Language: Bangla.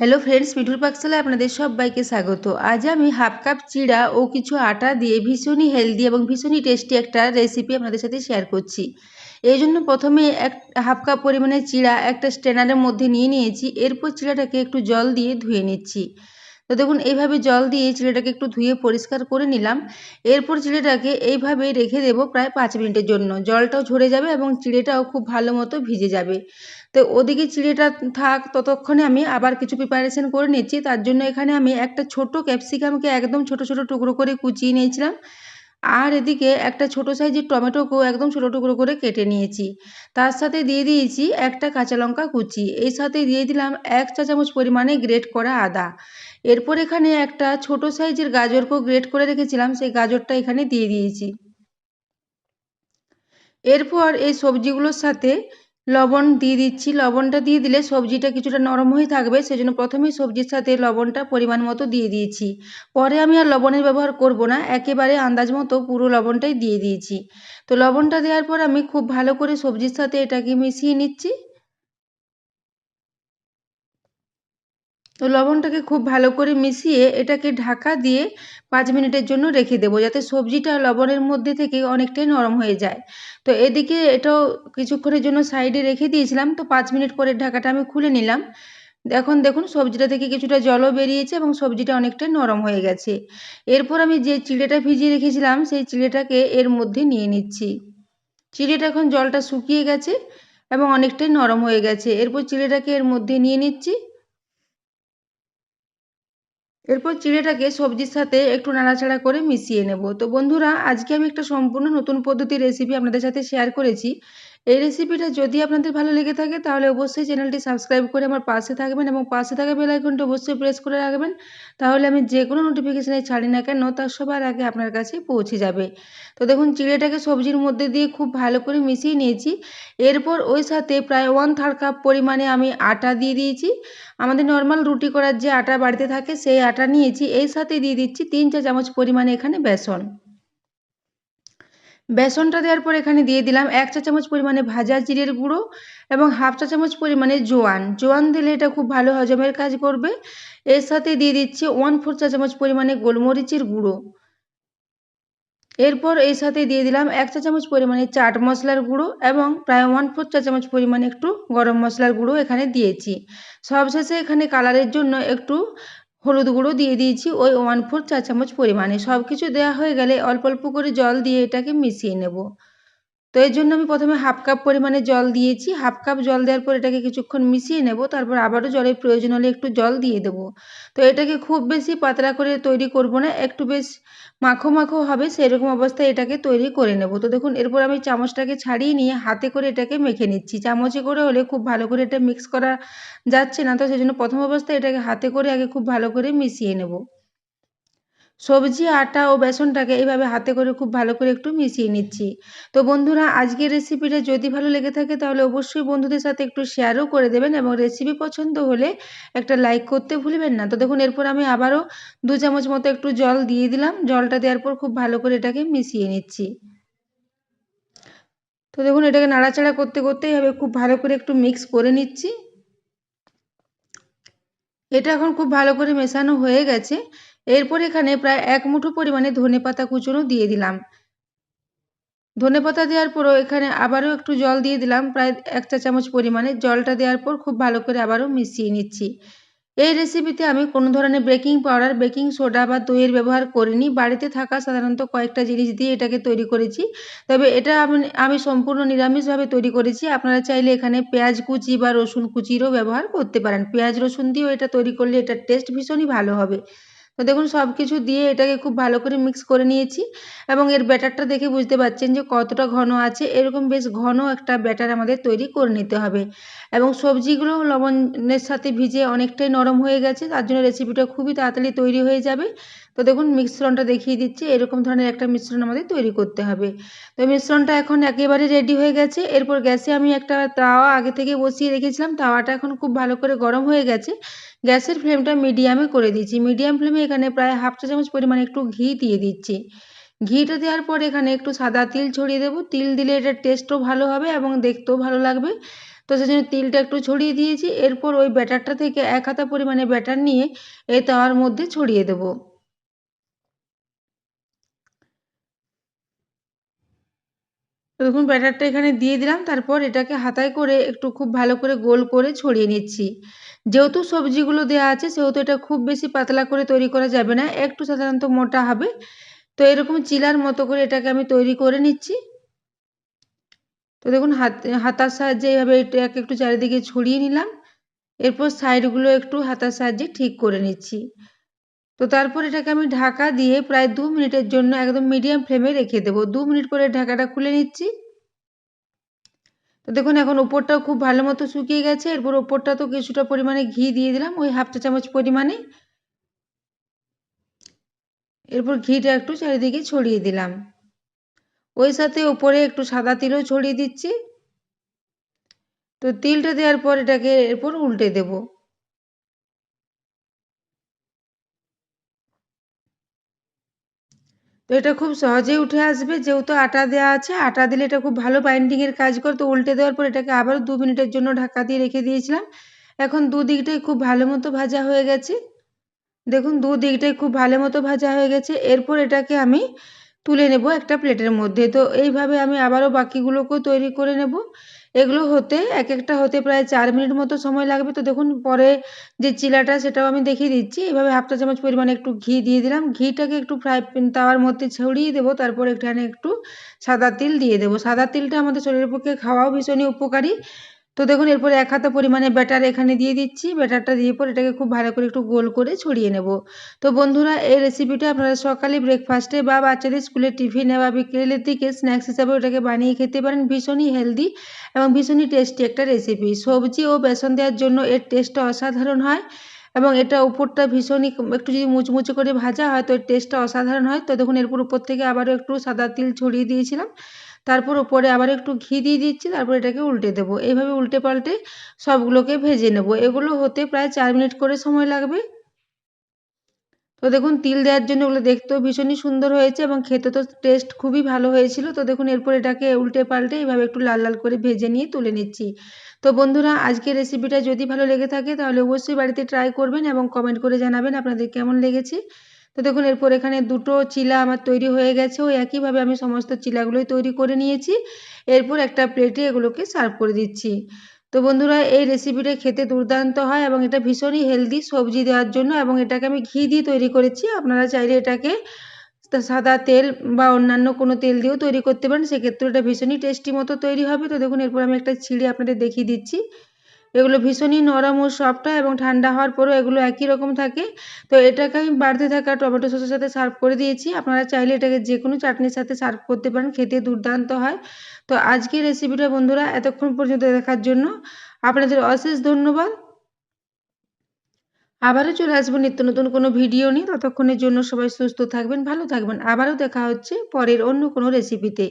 হ্যালো ফ্রেন্ডস মিঠুর পাকশালায় আপনাদের সবাইকে স্বাগত। আজ আমি হাফ কাপ চিড়া ও কিছু আটা দিয়ে ভীষণই হেলদি এবং ভীষণই টেস্টি একটা রেসিপি আপনাদের সাথে শেয়ার করছি। এই জন্য প্রথমে এক হাফ কাপ পরিমাণে চিড়া একটা স্ট্যান্ডারের মধ্যে নিয়ে নিয়েছি। এরপর চিড়াটাকে একটু জল দিয়ে ধুয়ে নিচ্ছি। তো দেখুন, এইভাবে জল দিয়ে চিড়েটাকে একটু ধুয়ে পরিষ্কার করে নিলাম। এরপর চিড়েটাকে এইভাবে রেখে দেব প্রায় পাঁচ মিনিটের জন্য। জলটাও ঝরে যাবে এবং চিড়েটাও খুব ভালো মতো ভিজে যাবে। তো ওদিকে চিড়েটা থাক, ততক্ষণে আমি আবার কিছু প্রিপারেশন করে নিচ্ছি। তার জন্য এখানে আমি একটা ছোট ক্যাপসিকামকে একদম ছোট ছোট টুকরো করে কুচিয়ে নিয়েছিলাম। আর এদিকে একটা ছোট সাইজের টমেটোকেও একদম ছোটো টুকরো করে কেটে নিয়েছি। তার সাথে দিয়ে দিয়েছি একটা কাঁচা লঙ্কা কুচি। এই সাথে দিয়ে দিলাম এক চা চামচ পরিমাণে গ্রেট করা আদা। এরপর এখানে একটা ছোট সাইজের গাজরকেও গ্রেট করে রেখেছিলাম। সেই গাজরটা এখানে দিয়ে দিয়েছি। এরপর এই সবজিগুলোর সাথে লবণ দিয়ে দিচ্ছি। লবণটা দিয়ে দিলে সবজিটা কিছুটা নরম হয়ে থাকবে, সেজন্য প্রথমেই সবজির সাথে লবণটা পরিমাণ মতো দিয়ে দিয়েছি। পরে আমি আর লবণের ব্যবহার করব না, একেবারে আন্দাজ মতো পুরো লবণটাই দিয়ে দিয়েছি। তো লবণটা দেওয়ার পর আমি খুব ভালো করে সবজির সাথে এটাকে মিশিয়ে নিচ্ছি। তো লবণটাকে খুব ভালো করে মিশিয়ে এটাকে ঢাকা দিয়ে পাঁচ মিনিটের জন্য রেখে দেবো যাতে সবজিটা লবণের মধ্যে থেকে অনেকটাই নরম হয়ে যায়। তো এদিকে এটাও কিছুক্ষণের জন্য সাইডে রেখে দিয়েছিলাম, তো পাঁচ মিনিট পরে ঢাকাটা আমি খুলে নিলাম। এখন দেখুন সবজিটা থেকে কিছুটা জলও বেরিয়েছে এবং সবজিটা অনেকটাই নরম হয়ে গেছে। এরপর আমি যে চিড়েটা ভিজিয়ে রেখেছিলাম, সেই চিড়েটাকে এর মধ্যে নিয়ে নিচ্ছি। চিড়েটা এখন জলটা শুকিয়ে গেছে এবং অনেকটাই নরম হয়ে গেছে। এরপর চিড়েটাকে এর মধ্যে নিয়ে নিচ্ছি। এরপর চিড়েটাকে সবজির সাথে একটু নাড়াচাড়া করে মিশিয়ে নেব। তো বন্ধুরা, আজকে আমি একটা সম্পূর্ণ নতুন পদ্ধতির রেসিপি আপনাদের সাথে শেয়ার করেছি। এই রেসিপিটা যদি আপনাদের ভালো লেগে থাকে, তাহলে অবশ্যই চ্যানেলটি সাবস্ক্রাইব করে আমার পাশে থাকবেন এবং পাশে থাকা বেল আইকনটা অবশ্যই প্রেস করে রাখবেন। তাহলে আমি যে কোনো নোটিফিকেশানে ছাড়ি না কেন তার সবার আগে আপনার কাছে পৌঁছে যাবে। তো দেখুন, চিড়েটাকে সবজির মধ্যে দিয়ে খুব ভালো করে মিশিয়ে নিয়েছি। এরপর ওই সাথে প্রায় ওয়ান থার্ড কাপ পরিমাণে আমি আটা দিয়ে দিয়েছি। আমাদের নর্মাল রুটি করার যে আটা বাড়িতে থাকে, সেই আটা নিয়েছি। এই সাথে দিয়ে দিচ্ছি তিন চা চামচ পরিমাণে এখানে বেসন। বেসনটা দেওয়ার পর এখানে দিয়ে দিলাম এক চা চামচ পরিমাণে ভাজা জিরের গুঁড়ো এবং হাফ চা চামচ পরিমাণে জোয়ান। জোয়ান দিলে এটা খুব ভালো হজমের কাজ করবে। এর সাথে দিয়ে দিচ্ছি ওয়ান ফোর চা চামচ পরিমাণে গোলমরিচের গুঁড়ো। এরপর এই সাথে দিয়ে দিলাম এক চা চামচ পরিমাণে চাট মশলার গুঁড়ো এবং প্রায় ওয়ান ফোর চা চামচ পরিমাণে একটু গরম মশলার গুঁড়ো এখানে দিয়েছি। সবশেষে এখানে কালারের জন্য একটু হলুদ গুঁড়ো দিয়ে দিয়েছি, ওই ওয়ান ফোর চা চামচ পরিমাণে। সব কিছু দেওয়া হয়ে গেলে অল্প অল্প করে জল দিয়ে এটাকে মিশিয়ে নেব। তো এর জন্য আমি প্রথমে হাফ কাপ পরিমাণে জল দিয়েছি। হাফ কাপ জল দেওয়ার পর এটাকে কিছুক্ষণ মিশিয়ে নেব, তারপর আবারও জলের প্রয়োজন হলে একটু জল দিয়ে দেবো। তো এটাকে খুব বেশি পাতলা করে তৈরি করব না, একটু বেশ মাখো মাখো হবে সেরকম অবস্থায় এটাকে তৈরি করে নেব। তো দেখুন, এরপর আমি চামচটাকে ছাড়িয়ে নিয়ে হাতে করে এটাকে মেখে নিচ্ছি। চামচে করে হলে খুব ভালো করে এটা মিক্স করা যাচ্ছে না, তো সেই জন্য প্রথম অবস্থায় এটাকে হাতে করে আগে খুব ভালো করে মিশিয়ে নেব। সবজি, আটা ও বেসনটাকে এইভাবে হাতে করে খুব ভালো করে একটু মিশিয়ে নিচ্ছি। তো বন্ধুরা, আজকের রেসিপিটা যদি ভালো লেগে থাকে তাহলে অবশ্যই বন্ধুদের সাথে একটু শেয়ারও করে দেবেন এবং রেসিপি পছন্দ হলে একটা লাইক করতে ভুলবেন না। তো দেখুন, এরপর আমি আবারও দু চামচ মতো একটু জল দিয়ে দিলাম। জলটা দেওয়ার পর খুব ভালো করে এটাকে মিশিয়ে নিচ্ছি। তো দেখুন, এটাকে নাড়াচাড়া করতে করতে এভাবে খুব ভালো করে একটু মিক্স করে নিচ্ছি। এটা এখন খুব ভালো করে মেশানো হয়ে গেছে। এরপর এখানে প্রায় এক মুঠো পরিমাণে ধনে পাতা কুচনো দিয়ে দিলাম। ধনে পাতা দেওয়ার পরও এখানে আবারও একটু জল দিয়ে দিলাম। প্রায় এক চা চামচ পরিমাণে জলটা দেওয়ার পর খুব ভালো করে আবারও মিশিয়ে নিচ্ছি। এই রেসিপিতে আমি কোনো ধরনের বেকিং পাউডার বেকিং সোডা বা দইয়ের ব্যবহার করিনি। বাড়িতে থাকা সাধারণত কয়েকটা জিনিস দিয়ে এটাকে তৈরি করেছি। তবে এটা আমি আমি সম্পূর্ণ নিরামিষভাবে তৈরি করেছি। আপনারা চাইলে এখানে পেঁয়াজ কুচি বা রসুন কুচিরও ব্যবহার করতে পারেন। পেঁয়াজ রসুন দিয়েও এটা তৈরি করলে এটার টেস্ট ভীষণই ভালো হবে। তো দেখুন সব কিছু দিয়ে এটাকে খুব ভালো করে মিক্স করে নিয়েছি এবং এর ব্যাটারটা দেখে বুঝতে পারছেন যে কতটা ঘন আছে। এরকম বেশ ঘন একটা ব্যাটার আমাদের তৈরি করে নিতে হবে। এবং সবজিগুলো লবণের সাথে ভিজে অনেকটাই নরম হয়ে গেছে, তার জন্য রেসিপিটা খুবই তাড়াতাড়ি তৈরি হয়ে যাবে। তো দেখুন মিশ্রণটা দেখিয়ে দিচ্ছি, এরকম ধরনের একটা মিশ্রণ আমাদের তৈরি করতে হবে। তো মিশ্রণটা এখন একেবারে রেডি হয়ে গেছে। এরপর গ্যাসে আমি একটা তাওয়া আগে থেকে বসিয়ে রেখেছিলাম, তাওয়াটা এখন খুব ভালো করে গরম হয়ে গেছে। গ্যাসের ফ্লেমটা মিডিয়ামে করে দিচ্ছি। মিডিয়াম ফ্লেমে এখানে প্রায় হাফ চা চামচ পরিমাণে একটু ঘি দিয়ে দিচ্ছি। ঘিটা দেওয়ার পর এখানে একটু সাদা তিল ছড়িয়ে দেবো। তিল দিলে এটার টেস্টও ভালো হবে এবং দেখতেও ভালো লাগবে। তো সেজন্য তিলটা একটু ছড়িয়ে দিয়েছি। এরপর ওই ব্যাটারটা থেকে এক হাতা পরিমাণে ব্যাটার নিয়ে এই তাওয়ার মধ্যে ছড়িয়ে দেবো। দেখুন, ব্যাটারটা এখানে দিয়ে দিলাম। তারপর এটাকে হাতায় করে একটু খুব ভালো করে গোল করে ছড়িয়ে নিচ্ছি। যেহেতু সবজিগুলো দেওয়া আছে, সেহেতু এটা খুব বেশি পাতলা করে তৈরি করা যাবে না, একটু সাধারণত মোটা হবে। তো এরকম চিলার মতো করে এটাকে আমি তৈরি করে নিচ্ছি। তো দেখুন, হাত, হাতার সাহায্যে এইভাবে এটাকে একটু চারিদিকে ছড়িয়ে নিলাম। এরপর সাইডগুলো একটু হাতার সাহায্যে ঠিক করে নিচ্ছি। তো তারপর এটাকে আমি ঢাকা দিয়ে প্রায় দু মিনিটের জন্য একদম মিডিয়াম ফ্লেমে রেখে দেবো। দু মিনিট পরে ঢাকাটা খুলে নিচ্ছি। তো দেখুন, এখন ওপরটাও খুব ভালো মতো শুকিয়ে গেছে। এরপর ওপরটা তো কিছুটা পরিমাণে ঘি দিয়ে দিলাম, ওই হাফটা চামচ পরিমাণে। এরপর ঘিটা একটু চারিদিকে ছড়িয়ে দিলাম। ওই সাথে ওপরে একটু সাদা তিলও ছড়িয়ে দিচ্ছি। তো তিলটা দেওয়ার পর এটাকে এরপর উল্টে দেবো। তো এটা খুব সহজেই উঠে আসবে। যেহেতু আটা দেওয়া আছে, আটা দিলে এটা খুব ভালো বাইন্ডিংয়ের কাজ করে। তো উল্টে দেওয়ার পর এটাকে আবারও দু মিনিটের জন্য ঢাকা দিয়ে রেখে দিয়েছিলাম। এখন দু দিকটাই খুব ভালো মতো ভাজা হয়ে গেছে। দেখুন দু দিকটাই খুব ভালো মতো ভাজা হয়ে গেছে। এরপর এটাকে আমি তুলে নেব একটা প্লেটের মধ্যে। তো এইভাবে আমি আবারও বাকিগুলোকেও তৈরি করে নেব। এগুলো হতে এক একটা হতে প্রায় চার মিনিট মতো সময় লাগবে। তো দেখুন, পরে যে চিলাটা, সেটাও আমি দেখিয়ে দিচ্ছি। এভাবে হাফ চা চামচ পরিমাণে একটু ঘি দিয়ে দিলাম। ঘিটাকে একটু ফ্রাই তাওয়ার মধ্যে ছড়িয়ে দেবো। তারপর এখানে একটু সাদা তিল দিয়ে দেবো। সাদা তিলটা আমাদের শরীরের পক্ষে খাওয়াও ভীষণই উপকারী। তো দেখুন, এরপর এক হাতা পরিমাণে ব্যাটার এখানে দিয়ে দিচ্ছি। ব্যাটারটা দিয়ে পর এটাকে খুব ভালো করে একটু গোল করে ছড়িয়ে নেব। তো বন্ধুরা, এই রেসিপিটা আপনারা সকালে ব্রেকফাস্টে বা বাচ্চাদের স্কুলে টিফিনে বা বিকেলের দিকে স্ন্যাক্স হিসাবে ওটাকে বানিয়ে খেতে পারেন। ভীষণই হেলদি এবং ভীষণই টেস্টি একটা রেসিপি সবজি ও বেসন দেওয়ার জন্য এর টেস্টটা অসাধারণ হয় এবং এটা উপরটা ভীষণই একটু যদি মুচমুচে করে ভাজা হয় তো এর টেস্টটা অসাধারণ হয়। তো দেখুন, এরপর উপর থেকে আবারও একটু সাদা তিল ছড়িয়ে দিয়েছিলাম। তারপর ওপরে আবার একটু ঘি দিয়ে দিচ্ছি, তারপর এটাকে উল্টে দেবো। এইভাবে উল্টে পাল্টে সবগুলোকে ভেজে নেব। এগুলো হতে প্রায় চার মিনিট করে সময় লাগবে। তো দেখুন, তিল দেওয়ার জন্য ওগুলো দেখতেও ভীষণই সুন্দর হয়েছে এবং খেতে তো টেস্ট খুবই ভালো হয়েছিল। তো দেখুন, এরপর এটাকে উল্টে পাল্টে এইভাবে একটু লাল লাল করে ভেজে নিয়ে তুলে নিচ্ছি। তো বন্ধুরা, আজকের রেসিপিটা যদি ভালো লেগে থাকে তাহলে অবশ্যই বাড়িতে ট্রাই করবেন এবং কমেন্ট করে জানাবেন আপনাদের কেমন লেগেছে। তো দেখুন, এরপর এখানে দুটো চিলা আমার তৈরি হয়ে গেছে। ওই একইভাবে আমি সমস্ত চিলাগুলোই তৈরি করে নিয়েছি। এরপর একটা প্লেটে এগুলোকে সার্ভ করে দিচ্ছি। তো বন্ধুরা, এই রেসিপিটা খেতে দুর্দান্ত হয় এবং এটা ভীষণই হেলদি সবজি দেওয়ার জন্য এবং এটাকে আমি ঘি দিয়ে তৈরি করেছি। আপনারা চাইলে এটাকে সাদা তেল বা অন্যান্য কোনো তেল দিয়েও তৈরি করতে পারেন। সেক্ষেত্রে এটা ভীষণই টেস্টি মতো তৈরি হবে। তো দেখুন, এরপর আমি একটা ছিঁড়ে আপনাদের দেখিয়ে দিচ্ছি। এগুলো ভীষণই নরম ও সফট হয় এবং ঠান্ডা হওয়ার পরেও এগুলো একই রকম থাকে। তো এটাকে আমি বাড়তে থাকা টমেটো সসের সাথে সার্ভ করে দিয়েছি। আপনারা চাইলে এটাকে যে কোনো চাটনির সাথে সার্ভ করতে পারেন, খেতে দুর্দান্ত হয়। তো আজকের রেসিপিটা বন্ধুরা এতক্ষণ পর্যন্ত দেখার জন্য আপনাদের অশেষ ধন্যবাদ। আবারও চলে আসব নিত্য নতুন কোনো ভিডিও নিয়ে। ততক্ষণের জন্য সবাই সুস্থ থাকবেন, ভালো থাকবেন। আবারও দেখা হচ্ছে পরের অন্য কোনো রেসিপিতে